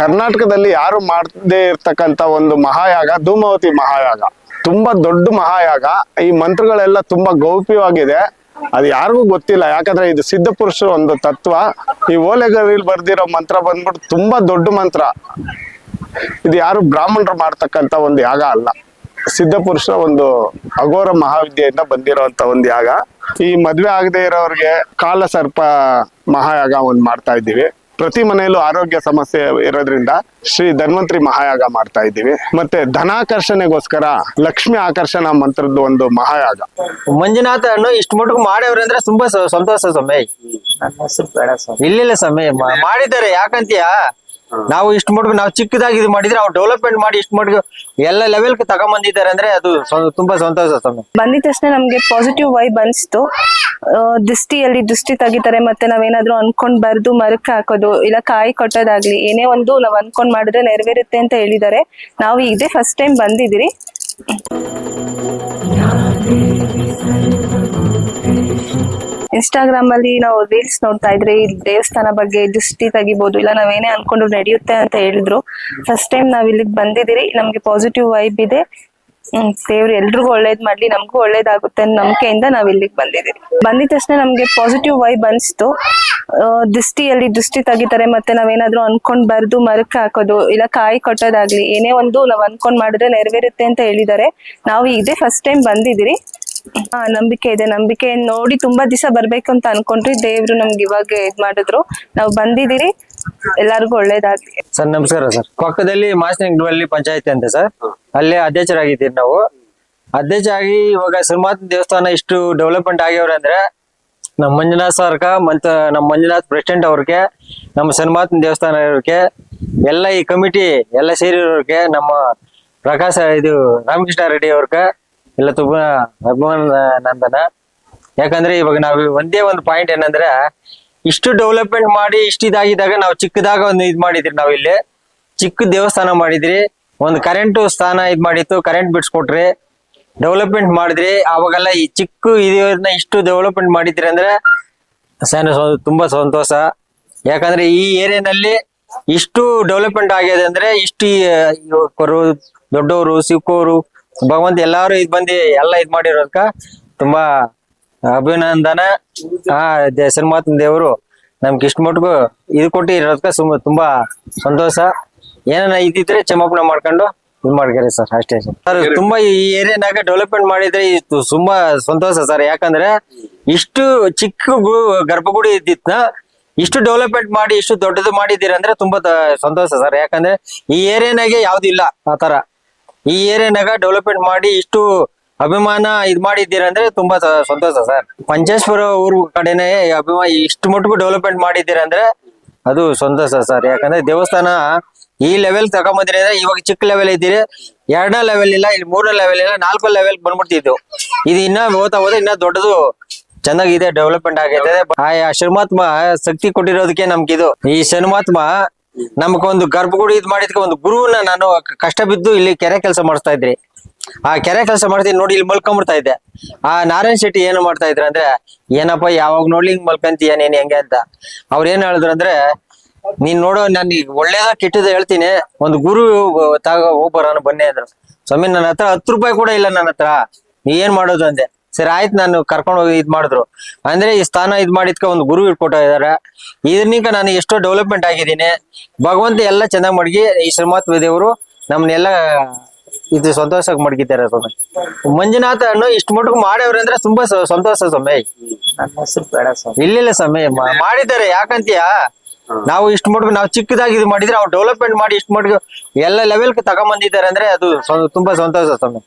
ಕರ್ನಾಟಕದಲ್ಲಿ ಯಾರು ಮಾಡದೇ ಇರ್ತಕ್ಕಂಥ ಒಂದು ಮಹಾಯಾಗ, ಧೂಮಾವತಿ ಮಹಾಯಾಗ, ತುಂಬಾ ದೊಡ್ಡ ಮಹಾಯಾಗ, ಈ ಮಂತ್ರಗಳೆಲ್ಲ ತುಂಬಾ ಗೌಪ್ಯವಾಗಿದೆ. ಅದು ಯಾರಿಗೂ ಗೊತ್ತಿಲ್ಲ, ಯಾಕಂದ್ರೆ ಇದು ಸಿದ್ಧ ಪುರುಷರ ಒಂದು ತತ್ವ. ಈ ಓಲೆಗರಿಲ್ ಬರ್ದಿರೋ ಮಂತ್ರ ಬಂದ್ಬಿಟ್ಟು ತುಂಬಾ ದೊಡ್ಡ ಮಂತ್ರ. ಇದು ಯಾರು ಬ್ರಾಹ್ಮಣರು ಮಾಡ್ತಕ್ಕಂಥ ಒಂದು ಯಾಗ ಅಲ್ಲ. ಸಿದ್ಧ ಪುರುಷರ ಒಂದು ಅಘೋರ ಮಹಾವಿದ್ಯೆಯಿಂದ ಬಂದಿರೋಂತ ಒಂದು ಯಾಗ. ಈ ಮದ್ವೆ ಆಗದೆ ಇರೋರಿಗೆ ಕಾಲ ಸರ್ಪ ಮಹಾಯಾಗ ಒಂದು ಮಾಡ್ತಾ ಇದ್ದೀವಿ. ಪ್ರತಿ ಮನೆಯಲ್ಲೂ ಆರೋಗ್ಯ ಸಮಸ್ಯೆ ಇರೋದ್ರಿಂದ ಶ್ರೀ ಧನ್ವಂತರಿ ಮಹಾಯಾಗ ಮಾಡ್ತಾ ಇದ್ದೀವಿ. ಮತ್ತೆ ಧನಾಕರ್ಷಣೆಗೋಸ್ಕರ ಲಕ್ಷ್ಮಿ ಆಕರ್ಷಣಾ ಮಂತ್ರದ ಒಂದು ಮಹಾಯಾಗ. ಮಂಜುನಾಥ ಹಣ್ಣು ಇಷ್ಟು ಮಟ್ಟಕ್ಕೆ ಮಾಡ್ಯವ್ರೆ ಅಂದ್ರೆ ತುಂಬಾ ಸ- ಸಂತೋಷ ಸಮಯ ಇಲ್ಲ ಸಮಯ ಮಾಡಿದ್ದಾರೆ ಯಾಕಂತೀಯ? ನಾವು ಇಷ್ಟು ಮಟ್ಟಿಗೆ ನಾವು ಚಿಕ್ಕದಾಗಿ ಇದು ಮಾಡಿದ್ರೆ ಅವ್ರು ಡೆವಲಪ್ಮೆಂಟ್ ಮಾಡಿ ಇಷ್ಟು ಮಟ್ಟಿಗೆ ಎಲ್ಲ ಲೆವೆಲ್ ತಗೊಂಬಂದಿದ್ದಾರೆ ಅಂದ್ರೆ ಅದು ಸ್ವ- ತುಂಬಾ ಸಂತೋಷ ಸ್ವಾಮಿ. ಬಂದಿದ ತಕ್ಷಣ ನಮ್ಗೆ ಪಾಸಿಟಿವ್ ವೈಬ್ ಅನ್ಸ್ತು. ಆ, ದೃಷ್ಟಿಯಲ್ಲಿ ದೃಷ್ಟಿ ತೆಗಿತಾರೆ ಮತ್ತೆ ನಾವೇನಾದ್ರೂ ಅನ್ಕೊಂಡ್ ಬರ್ದು ಮರಕ್ ಹಾಕೋದು ಇಲ್ಲ ಕಾಯಿ ಕೊಟ್ಟೋದಾಗ್ಲಿ ಏನೇ ಒಂದು ನಾವ್ ಅನ್ಕೊಂಡ್ ಮಾಡಿದ್ರೆ ನೆರವೇರುತ್ತೆ ಅಂತ ಹೇಳಿದ್ದಾರೆ. ನಾವು ಇದೇ ಫಸ್ಟ್ ಟೈಮ್ ಬಂದಿದ್ದೀರಿ. ಇನ್ಸ್ಟಾಗ್ರಾಮ್ ಅಲ್ಲಿ ನಾವು ರೀಲ್ಸ್ ನೋಡ್ತಾ ಇದ್ರೆ ಈ ದೇವಸ್ಥಾನ ಬಗ್ಗೆ ದೃಷ್ಟಿ ತೆಗಿಬಹುದು ಇಲ್ಲ ನಾವೇನೇ ಅನ್ಕೊಂಡ್ರು ನಡೆಯುತ್ತೆ ಅಂತ ಹೇಳಿದ್ರು. ಫಸ್ಟ್ ಟೈಮ್ ನಾವ್ ಇಲ್ಲಿಗೆ ಬಂದಿದ್ದೀರಿ, ನಮ್ಗೆ ಪಾಸಿಟಿವ್ ವೈಬ್ ಇದೆ. ದೇವ್ರು ಎಲ್ರಿಗೂ ಒಳ್ಳೇದ್ ಮಾಡ್ಲಿ, ನಮಗೂ ಒಳ್ಳೇದಾಗುತ್ತೆ ಅನ್ನೋ ನಂಬಿಕೆಯಿಂದ ನಾವ್ ಇಲ್ಲಿಗೆ ಬಂದಿದ್ದೀವಿ ಬಂದಿದ ತಕ್ಷಣ ನಮ್ಗೆ ಪಾಸಿಟಿವ್ ವೈಬ್ ಅನ್ಸ್ತು. ದೃಷ್ಟಿಯಲ್ಲಿ ದೃಷ್ಟಿ ತೆಗಿತಾರೆ, ಮತ್ತೆ ನಾವೇನಾದ್ರೂ ಅನ್ಕೊಂಡ್ ಬರ್ದು ಮರಕ್ಕೆ ಹಾಕೋದು, ಇಲ್ಲ ಕಾಯಿ ಕೊಟ್ಟೋದಾಗ್ಲಿ, ಏನೇ ಒಂದು ನಾವ್ ಅನ್ಕೊಂಡ್ ಮಾಡಿದ್ರೆ ನೆರವೇರುತ್ತೆ ಅಂತ ಹೇಳಿದ್ದಾರೆ. ನಾವು ಇದೇ ಫಸ್ಟ್ ಟೈಮ್ ಬಂದಿದ್ದೀರಿ. ಹಾ ನಂಬಿಕೆ ಇದೆ. ನಂಬಿಕೆ ನೋಡಿ ತುಂಬಾ ದಿವಸ ಬರ್ಬೇಕು ಅಂತ ಅನ್ಕೊಂಡ್ರಿ ದೇವ್ರು ನಮ್ಗೆ ಇವಾಗ ಇದ್ ಮಾಡಿದ್ರು. ನಾವು ಬಂದಿದ್ದೀರಿ. ಎಲ್ಲಾರ್ಗು ಒಳ್ಳೇದಾಗ್ಲಿ. ಸರ್ ನಮಸ್ಕಾರ ಸರ್. ಪಕ್ಕದಲ್ಲಿ ಮಾಸನಂಗಡಲ್ಲಿ ಪಂಚಾಯತಿ ಅಂತ ಸರ್. ಅಲ್ಲೇ ಅಧ್ಯಕ್ಷರಾಗಿದ್ದೀರಿ ನಾವು. ಅಧ್ಯಕ್ಷ ಆಗಿ ಇವಾಗ ಶ್ರೀಮಾತ್ ದೇವಸ್ಥಾನ ಇಷ್ಟು ಡೆವಲಪ್ಮೆಂಟ್ ಆಗ್ಯವ್ರೆ ಅಂದ್ರೆ ನಮ್ಮ ಮಂಜುನಾಥ್ ಸರ್ಕ ಮತ್ತ ನಮ್ ಮಂಜುನಾಥ್ ಪ್ರೆಸಿಡೆಂಟ್ ಅವ್ರಿಗೆ ನಮ್ಮ ಶ್ರೀಮಾತ್ ದೇವಸ್ಥಾನ ಇರೋರಿಗೆ ಎಲ್ಲ ಈ ಕಮಿಟಿ ಎಲ್ಲ ಸೇರಿರೋರ್ಗೆ ನಮ್ಮ ಪ್ರಕಾಶ ಇದು ರಾಮಕೃಷ್ಣ ರೆಡ್ಡಿ ಅವ್ರಿಗೆ ಎಲ್ಲ ತುಂಬಾ ಅಭಿಮಾನ ನಂದನ. ಯಾಕಂದ್ರೆ ಇವಾಗ ನಾವು ಒಂದೇ ಒಂದು ಪಾಯಿಂಟ್ ಏನಂದ್ರೆ, ಇಷ್ಟು ಡೆವಲಪ್ಮೆಂಟ್ ಮಾಡಿ, ಇಷ್ಟು ಇದಾಗಿದ್ದಾಗ ನಾವು ಚಿಕ್ಕದಾಗ ಒಂದು ಇದ್ ಮಾಡಿದ್ರಿ ನಾವು ಇಲ್ಲಿ. ಚಿಕ್ಕ ದೇವಸ್ಥಾನ ಮಾಡಿದ್ರಿ. ಒಂದು ಕರೆಂಟ್ ಸ್ಥಾನ ಇದ್ ಮಾಡಿತ್ತು ಕರೆಂಟ್ ಬಿಡ್ಸ್ಕೊಟ್ರಿ ಡೆವಲಪ್ಮೆಂಟ್ ಮಾಡಿದ್ರಿ. ಅವಾಗೆಲ್ಲ ಈ ಚಿಕ್ಕ ಇದನ್ನ ಇಷ್ಟು ಡೆವಲಪ್ಮೆಂಟ್ ಮಾಡಿದ್ರಿ ಅಂದ್ರೆ ಸಣ್ಣ ತುಂಬಾ ಸಂತೋಷ. ಯಾಕಂದ್ರೆ ಈ ಏರಿಯಾನಲ್ಲಿ ಇಷ್ಟು ಡೆವಲಪ್ಮೆಂಟ್ ಆಗಿದೆ ಅಂದ್ರೆ ಇಷ್ಟು ದೊಡ್ಡವರು ಚಿಕ್ಕವರು ಭಗವಂತ ಎಲ್ಲಾರು ಇದ್ ಬಂದಿ ಎಲ್ಲ ಇದ್ ಮಾಡಿರೋದಕ್ಕ ತುಂಬಾ ಅಭಿನಂದನ. ಆ ಸಿನಿಮಾ ದೇವರು ನಮ್ಗೆ ಇಷ್ಟ ಮಟ್ಟಿಗೂ ಇದು ಕೊಟ್ಟು ಇರೋದಕ್ಕ ಸುಮ್ಮ ತುಂಬಾ ಸಂತೋಷ. ಏನಾನ ಇದ್ದಿದ್ರೆ ಕ್ಷಮಾಪಣೆ ಮಾಡ್ಕೊಂಡು ಇದು ಮಾಡ್ಕರಿ ಸರ್, ಅಷ್ಟೇ ಸರ್. ತುಂಬಾ ಈ ಏರಿಯಾನಾಗ ಡೆವಲಪ್ಮೆಂಟ್ ಮಾಡಿದ್ರೆ ಇದು ತುಂಬಾ ಸಂತೋಷ ಸರ್, ಯಾಕಂದ್ರೆ ಇಷ್ಟು ಚಿಕ್ಕ ಗರ್ಭಗುಡಿ ಇದ್ದಿತ್ನ ಇಷ್ಟು ಡೆವಲಪ್ಮೆಂಟ್ ಮಾಡಿ, ಇಷ್ಟು ದೊಡ್ಡದು ಮಾಡಿದಿರ ಅಂದ್ರೆ ತುಂಬಾ ಸಂತೋಷ ಸರ್. ಯಾಕಂದ್ರೆ ಈ ಏರಿಯಾನಾಗೆ ಯಾವ್ದು ಇಲ್ಲ ಆ ತರ. ಈ ಏರಿಯಾನಾಗ ಡೆವಲಪ್ಮೆಂಟ್ ಮಾಡಿ ಇಷ್ಟು ಅಭಿಮಾನ ಇದ್ ಮಾಡಿದ್ದೀರಂದ್ರೆ ತುಂಬಾ ಸಂತೋಷ ಸರ್. ಪಂಚೇಶ್ವರ ಊರು ಕಡೆನೆ ಅಭಿಮಾನ ಇಷ್ಟು ಮಟ್ಟಿಗೂ ಡೆವಲಪ್ಮೆಂಟ್ ಮಾಡಿದ್ದೀರಂದ್ರೆ ಅದು ಸಂತೋಷ ಸರ್. ಯಾಕಂದ್ರೆ ದೇವಸ್ಥಾನ ಈ ಲೆವೆಲ್ ತಗೊಂಬಂದ್ರೆ ಇವಾಗ ಚಿಕ್ಕ ಲೆವೆಲ್ ಇದ್ದೀರಿ. ಎರಡನೇ ಲೆವೆಲ್ ಇಲ್ಲ, ಇಲ್ಲಿ ಮೂರನೇ ಲೆವೆಲ್ ಇಲ್ಲ ನಾಲ್ಕು ಲೆವೆಲ್ ಬಂದ್ಬಿಡ್ತಿದ್ದು. ಇದು ಇನ್ನ ಹೋಗ್ತಾ ಹೋದ್ರೆ ಇನ್ನ ದೊಡ್ಡದು ಚೆನ್ನಾಗಿದೆ ಡೆವಲಪ್ಮೆಂಟ್ ಆಗೈತೆ. ಆ ಶನಿಮಾತ್ಮ ಶಕ್ತಿ ಕೊಟ್ಟಿರೋದಕ್ಕೆ ನಮ್ಗಿದು. ಈ ಶರ್ಮಾತ್ಮ ನಮ್ಗೊಂದು ಗರ್ಭಗುಡಿ ಇದ್ ಮಾಡಿದ್ಕೆ ಒಂದು ಗುರುವನ್ನ ನಾನು ಕಷ್ಟ ಬಿದ್ದು ಇಲ್ಲಿ ಕೆರೆ ಕೆಲಸ ಮಾಡಿಸ್ತಾ ಇದ್ರಿ. ಆ ಕೆರೆ ಕೆಲಸ ಮಾಡ್ತೀನಿ ನೋಡಿ ಇಲ್ಲಿ ಮಲ್ಕೊಂಡ್ಬಿಡ್ತಾ ಇದ್ದೆ. ಆ ನಾರಾಯಣ್ ಶೆಟ್ಟಿ ಏನು ಮಾಡ್ತಾ ಇದ್ರ ಅಂದ್ರೆ, ಏನಪ್ಪ ಯಾವಾಗ ನೋಡ್ಲಿ ಹಿಂಗ್ ಮಲ್ಕಂತೀಯ ನೀನ್ ಹೆಂಗೆ ಅಂತ. ಅವ್ರ ಏನ್ ಹೇಳಿದ್ರು ಅಂದ್ರೆ, ನೀನ್ ನೋಡೋ ನಾನು ಈಗ ಒಳ್ಳೇದ ಕೆಟ್ಟದ ಹೇಳ್ತೀನಿ, ಒಂದು ಗುರು ತಾಗ ಹೋಗ್ಬರ ಬನ್ನಿ ಅಂದ್ರು. ಸ್ವಾಮಿ, ನನ್ನ ಹತ್ರ ರೂಪಾಯಿ ಕೂಡ ಇಲ್ಲ ನನ್ನ ಹತ್ರ. ನೀ ಏನ್ ಮಾಡೋದು ಅಂದೆ. ಸರಿ ಆಯ್ತು ನಾನು ಕರ್ಕೊಂಡು ಹೋಗಿ ಇದ್ ಮಾಡಿದ್ರು. ಅಂದ್ರೆ ಈ ಸ್ಥಾನ ಇದ್ ಮಾಡಿದ್ಕ ಒಂದು ಗುರು ಇಟ್ಕೊಟ್ಟ ಇದಾರೆ. ಇದನ್ನಿಂದ ನಾನು ಎಷ್ಟೋ ಡೆವಲಪ್ಮೆಂಟ್ ಆಗಿದ್ದೀನಿ. ಭಗವಂತ ಎಲ್ಲ ಚೆನ್ನಾಗಿ ಮಡಗಿ ಈ ಶ್ರೀಮಾತ್ಮ ದೇವರು ನಮ್ಮನ್ನೆಲ್ಲ ಇದು ಸಂತೋಷಕ್ಕೆ ಮಡಗಿದ್ದಾರೆ ಸ್ವಾಮಿ. ಮಂಜುನಾಥ ಹಣ್ಣು ಇಷ್ಟು ಮಟ್ಟಕ್ಕೆ ಮಾಡ್ಯವ್ರೆ ಅಂದ್ರೆ ತುಂಬಾ ಸಂತೋಷ ಸ್ವಾಮಿ. ಇಲ್ಲ ಇಲ್ಲ ಸ್ವಾಮಿ ಮಾಡಿದ್ದಾರೆ ಯಾಕಂತೀಯ? ನಾವು ಇಷ್ಟು ಮಟ್ಟಿಗೆ ನಾವು ಚಿಕ್ಕದಾಗಿ ಇದು ಮಾಡಿದ್ರೆ ಅವ್ರು ಡೆವಲಪ್ಮೆಂಟ್ ಮಾಡಿ ಇಷ್ಟು ಮಟ್ಟಿಗೆ ಎಲ್ಲ ಲೆವೆಲ್ ತಗೊಂಬಂದಿದ್ದಾರೆ ಅಂದ್ರೆ ಅದು ತುಂಬಾ ಸಂತೋಷ ಸ್ವಾಮಿ.